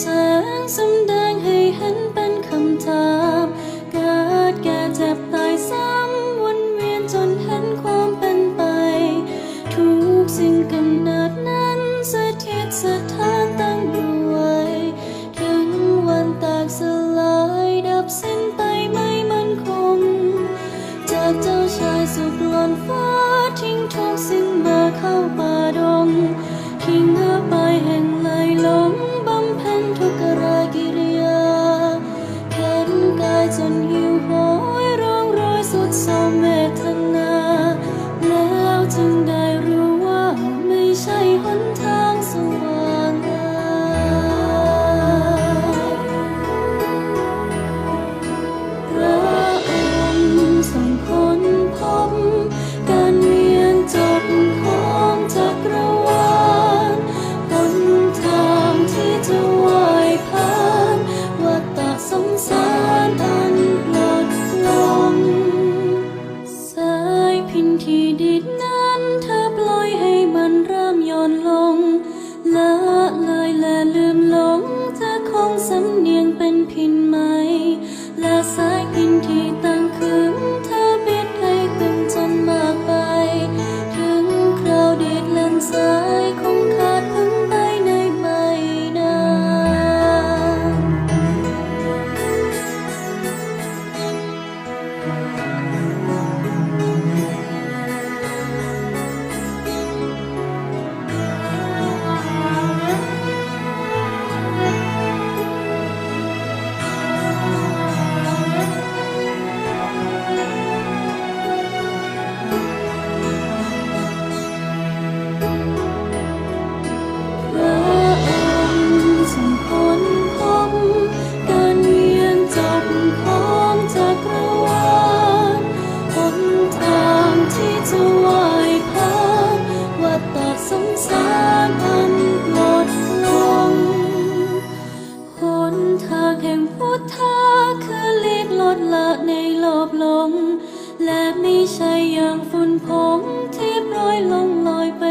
แสงสำแดงให้เห็นเป็นคำถามกิดแก่เจ็บตายซ้ำวนเวียนจนเห็นความเป็นไป ทุกสิ่งกำเนิดนั้นสถิตสถานตั้งอยู่ถึงวันแตกสลายดับสิ้นไปไม่มั่นคง จากเจ้าชายสุขหลอนฟ้าทิ้งทุกสิ่งมาเข้าไป ลม และไม่ใช่อย่างฝุ่นผงที่ปล่อยลงลอยไป